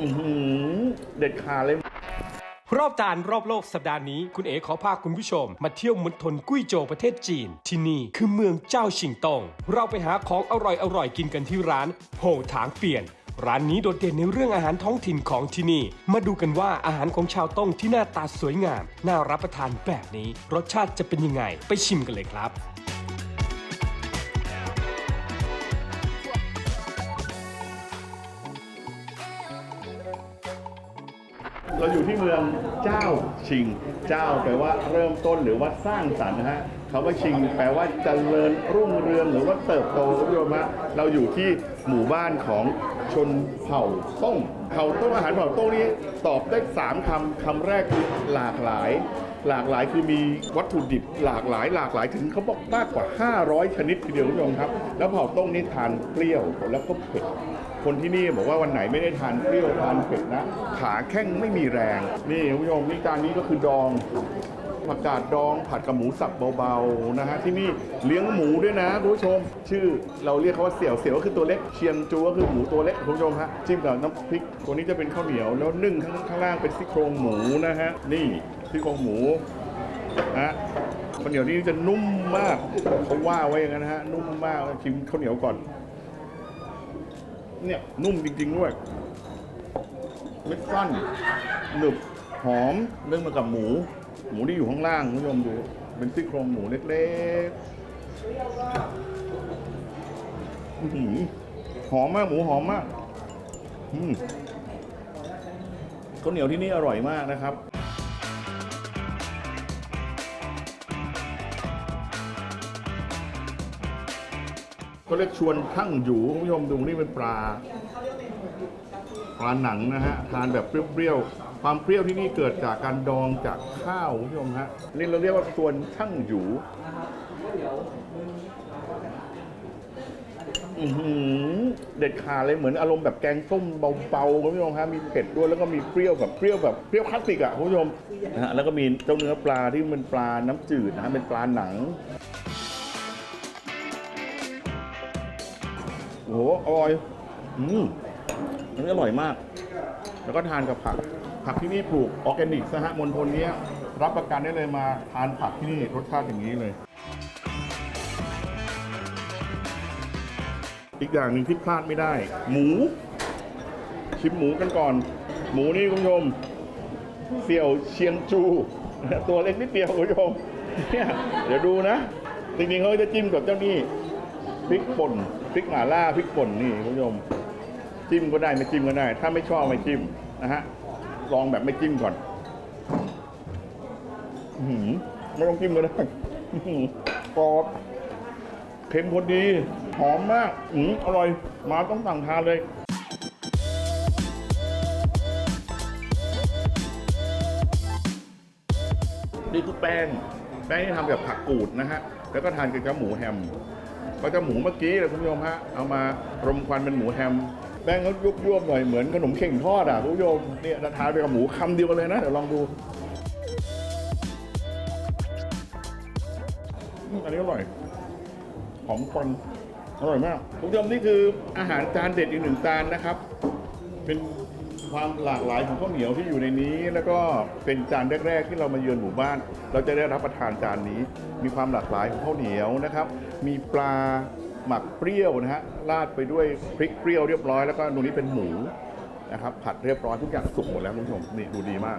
อื้อหือเด็ดขาดเลย รอบจานรอบโลกสัปดาห์นี้ คุณเอ๋ขอพาคุณผู้ชม มาเที่ยวมณฑลกุ้ยโจวประเทศจีน ที่นี่คือเมืองเจ้าชิงตง เราไปหาของอร่อยๆกินกันที่ร้านโหถางเปลี่ยน ร้านนี้โดดเด่นในเรื่องอาหารท้องถิ่นของที่นี่ มาดูกันว่าอาหารของชาวต้งที่หน้าตาสวยงาม น่ารับประทานแบบนี้ รสชาติจะเป็นยังไง ไปชิมกันเลยครับ เราอยู่ที่เมืองเจ้าชิง เจ้าแปลว่าเริ่มต้นหรือว่าสร้างสรรค์นะฮะคำว่าชิง แปลว่าเจริญรุ่งเรืองหรือว่าเติบโตคุณผู้ชมฮะเราอยู่ที่หมู่บ้านของชนเผ่าต้งเผ่าต้งอาหารเผ่าต้งนี้ตอบได้สามคำคำแรกคือหลากหลาย หลากหลายคือมีวัตถุดิบหลากหลายหลากหลายถึงเขาบอกมากกว่า 500 ชนิดทีเดียวคุณผู้ชมครับ แล้วเผาต้งนี่ทานเปรี้ยวแล้วก็เผ็ดคนที่นี่บอกว่าวันไหนไม่ได้ทานเปรี้ยวทานเผ็ดนะขาแข้งไม่มีแรงนี่คุณผู้ชมนี่จานนี้ก็คือดองผักกาดดองผัดกับหมูสับเบาๆนะฮะที่นี่เลี้ยงหมูด้วยนะคุณผู้ชม ชื่อเราเรียกเขาว่าเสี่ยวเสี่ยวก็คือตัวเล็กเชียงจูก็คือหมูตัวเล็กคุณผู้ชมฮะจิ้มกับน้ำพริกตัวนี้จะเป็นข้าวเหนียวแล้วนึ่งข้างข้างล่างเป็นซี่โครงหมูนะฮะนี่ซี่โครงหมูนะฮะข้าวเหนียวนี่จะนุ่มมากเขาว่าไว้อย่างนั้นนะฮะนุ่มมากชิมข้าวเหนียวก่อน เนี่ยนุ่มจริง ๆ ด้วยเม็ดสั้นหนึบหอมเรื่องมากับหมู หมูที่อยู่ข้างล่างคุณผู้ชมดู เป็นซี่โครงหมูเล็กๆอื้อหือหอมมากหมูหอมมากอืมข้าวเหนียวที่นี่อร่อยมากนะครับ ก็เรียกชวนทั้งอยู่คุณผู้ชมดูนี่เป็นปลา ปลาหนังนะฮะ ทานแบบเปรี้ยวๆ ความเปรี้ยวที่นี่เกิดจากการดองจากข้าวคุณผู้ชมฮะ นี่เราเรียกว่าชวนทั้งอยู่เด็ดขาดเลยเหมือนอารมณ์แบบแกงส้มเบาๆคุณผู้ชมฮะมีเผ็ดด้วยแล้วก็มีเปรี้ยวแบบเปรี้ยวแบบเปรี้ยวคลาสสิกอะคุณผู้ชมนะฮะแล้วก็มีเจ้าเนื้อปลาที่มันปลาน้ำจืดนะฮะเป็นปลาหนัง โอ้โหอร่อย อืมอันนี้อร่อยมาก แล้วก็ทานกับผัก ผักที่นี่ปลูกออร์แกนิกนะฮะมณฑลนี้รับประกันได้เลยมาทานผักที่นี่รสชาติอย่างนี้เลย อีกอย่างหนึ่งที่พลาดไม่ได้ หมู ชิมหมูกันก่อน หมูนี่คุณผู้ชมเสี่ยวเชียงจู ตัวเล็กนิดเดียวคุณผู้ชมเนี่ยเดี๋ยวดูนะ จริงๆเขาจะจิ้มกับเจ้านี่พริกป่น ริกหม่าล่าพริกป่นนี่คุณผู้ชมจิ้มก็ได้ไม่จิ้มก็ได้ ถ้าไม่ชอบไม่จิ้มนะฮะลองแบบไม่จิ้มก่อนอไม่ต้องจิ้มก็ได้กรอบเค็มพอดีหอมมากอืออร่อยมาต้องสั่งทานเลยนี่คือแป้ง แป้งที่ทำแบบผักกูดนะฮะ แล้วก็ทานกับกับหมูแฮม ก็จะหมูเมื่อกี้เลยคุณผู้ชมฮะเอามารมควันเป็นหมูแฮมแป้งเขายุบยวบหน่อยเหมือนขนมเข่งทอดอะคุณผู้ชมเนี่ยทานไปกับหมูคำเดียวกันเลยนะเดี๋ยวลองดูอันนี้อร่อยหอมควันอร่อยมากคุณผู้ชมนี่คืออาหารจานเด็ดอีกหนึ่งจานนะครับ เป็น ความหลากหลายของข้าวเหนียวที่อยู่ในนี้ แล้วก็เป็นจานแรก ๆ ที่เรามาเยือนหมู่บ้าน เราจะได้รับประทานจานนี้ มีความหลากหลายของข้าวเหนียวนะครับ มีปลาหมักเปรี้ยวนะฮะราดไปด้วยพริกเปรี้ยวเรียบร้อยแล้วก็ตรงนี้เป็นหมูนะครับผัดเรียบร้อยทุกอย่างสุกหมดแล้วคุณผู้ชมนี่ดูดีมาก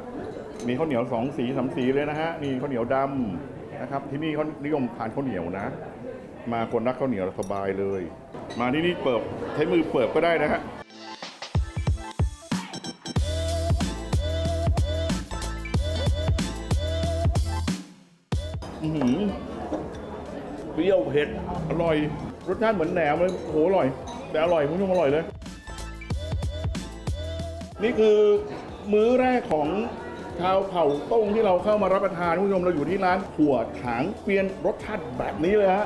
มีข้าวเหนียวสองสีสามสีเลยนะฮะนี่ข้าวเหนียวดำนะครับ ที่นี่เขานิยมทานข้าวเหนียวนะ มาคนรักข้าวเหนียวสบายเลย มาที่นี่เปิบใช้มือเปิบก็ได้นะฮะ เปรี้ยวเผ็ด อร่อย รสชาติเหมือนแหนมเลยโหอร่อย แต่อร่อยคุณผู้ชมอร่อยเลย นี่คือมื้อแรกของชาวเผ่าต้งที่เราเข้ามารับประทานคุณผู้ชมเราอยู่ที่ร้านขัวถางเปียนรสชาติแบบนี้เลยฮะ